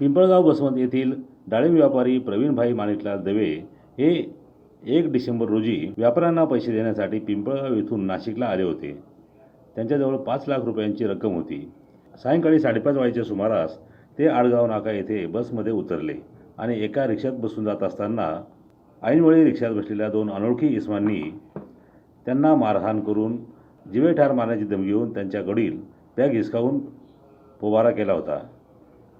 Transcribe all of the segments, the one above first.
पिंपळगाव बसवंत येथील डाळिंब व्यापारी प्रवीणभाई माणिकलाल दवे हे एक डिसेंबर रोजी व्यापाऱ्यांना पैसे देण्यासाठी पिंपळगाव येथून नाशिकला आले होते. त्यांच्याजवळ पाच लाख रुपयांची रक्कम होती. सायंकाळी साडेपाच वाजेच्या सुमारास ते आडगाव नाका येथे बसमध्ये उतरले आणि एका रिक्षात बसून जात असताना ऐनवेळी रिक्षात बसलेल्या दोन अनोळखी इसमांनी त्यांना मारहाण करून जिवे ठार मारण्याची धमकी घेऊन त्यांच्याकडील बॅग हिसकावून पोबारा केला होता.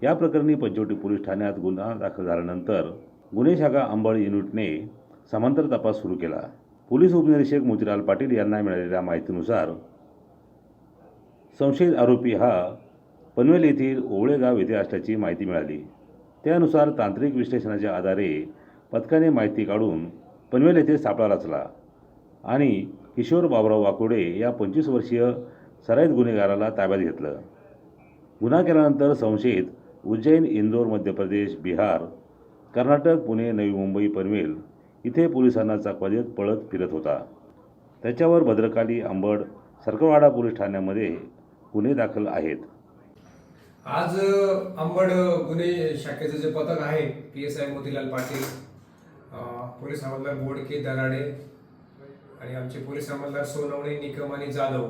या प्रकरणी पंचवटी पोलीस ठाण्यात गुन्हा दाखल झाल्यानंतर गुन्हे शाखा अंबळ युनिटने समांतर तपास सुरू केला. पोलीस उपनिरीक्षक मोतीलाल पाटील यांना मिळालेल्या माहितीनुसार संशयित आरोपी हा पनवेल येथील ओवळेगाव येथे असल्याची माहिती मिळाली. त्यानुसार तांत्रिक विश्लेषणाच्या आधारे पथकाने माहिती काढून पनवेल येथे सापळा रचला आणि किशोर बाबराव वाकोडे या पंचवीस वर्षीय सराईत गुन्हेगाराला ताब्यात घेतलं. गुन्हा केल्यानंतर संशयित उज्जैन इंदोर मध्य प्रदेश बिहार कर्नाटक पुणे नवी मुंबई पनवेल इथे पोलिसांना चकवा देत पळत फिरत होता. त्याच्यावर भद्रकाली आंबड सरकवाडा पोलीस ठाण्यामध्ये गुन्हे दाखल आहेत. आज आंबड गुन्हे शाखेचं जे पथक आहे P S I Motilal Patil police हवालदार बोडके दराडे आणि आमचे पोलीस हवालदार सोनवणे निकम आणि जाधव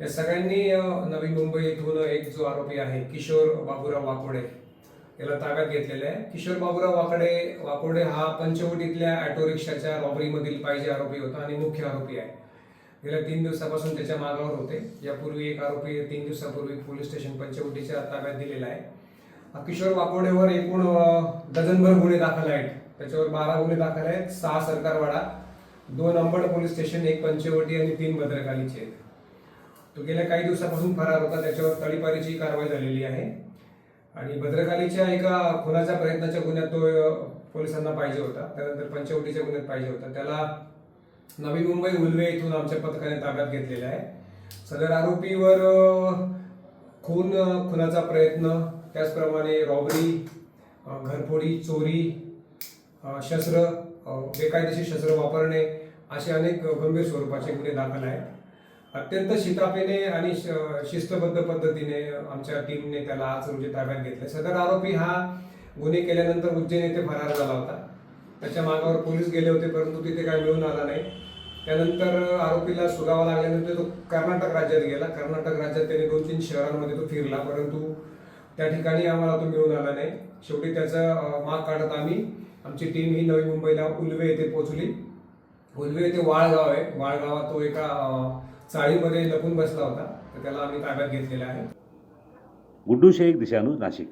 या सगळ्यांनी नवी मुंबई येथून एक जो आरोपी आहे किशोर बाबुराव वाकोडे याला ताब्यात घेतलेला आहे. किशोर बाबुराव वाकडे वाकोडे हा पंचवटीतल्या ऑटो रिक्षाच्या रॉबरीमधील पाहिजे आरोपी होता आणि मुख्य आरोपी आहे. गेल्या तीन दिवसापासून त्याच्या मागावर होते. यापूर्वी एक आरोपी तीन दिवसापूर्वी पोलीस स्टेशन पंचवटीच्या ताब्यात दिलेला आहे. किशोर वाकोडेवर एकूण डझनभर गुन्हे दाखल आहेत. त्याच्यावर बारा गुन्हे दाखल आहेत. सहा सरकारवाडा दोन अंबड पोलीस स्टेशन एक पंचवटी आणि तीन भद्रकालीचे आहेत. तो गेल्या काही दिवसापासून फरार होता. त्याच्यावर तळीपारीची कारवाई झालेली आहे. आणि भद्रकालीच्या एका खुनाच्या प्रयत्नाच्या गुन्ह्यात तो पोलिसांना पाहिजे होता. त्यानंतर पंचवटीच्या गुन्ह्यात पाहिजे होता. त्याला नवी मुंबई उलवे इथून आमच्या पथकाने ताब्यात घेतलेला आहे. सदर आरोपीवर खून खुनाचा प्रयत्न त्याचप्रमाणे रॉबरी घरफोडी चोरी शस्त्र बेकायदेशीर शस्त्र वापरणे असे अनेक गंभीर स्वरूपाचे गुन्हे दाखल आहेत. अत्यंत शितापेने आणि श- शिस्तबद्ध पद्धतीने आमच्या टीमने त्याला आज रोजी ताब्यात घेतले सदर आरोपी हा गुन्हे केल्यानंतर उज्जैन येथे फरार झाला होता. त्याच्या मागावर पोलीस गेले होते परंतु तिथे काय मिळून आला नाही. त्यानंतर आरोपीला सुगावा लागल्यानंतर तो कर्नाटक राज्यात गेला. कर्नाटक राज्यात त्याने दोन तीन शहरांमध्ये तो फिरला परंतु त्या ठिकाणी आम्हाला तो मिळून आला नाही. शेवटी त्याचा माग काढत आम्ही आमची टीम ही नवी मुंबईला उलवे येथे पोहोचली. उलवे येथे वाळगाव आहे. वाळगावात तो एका चाळीमध्ये लपून बसला होता तर त्याला आम्ही ताब्यात घेतलेला आहे. गुड्डू शेख दिशानू नाशिक.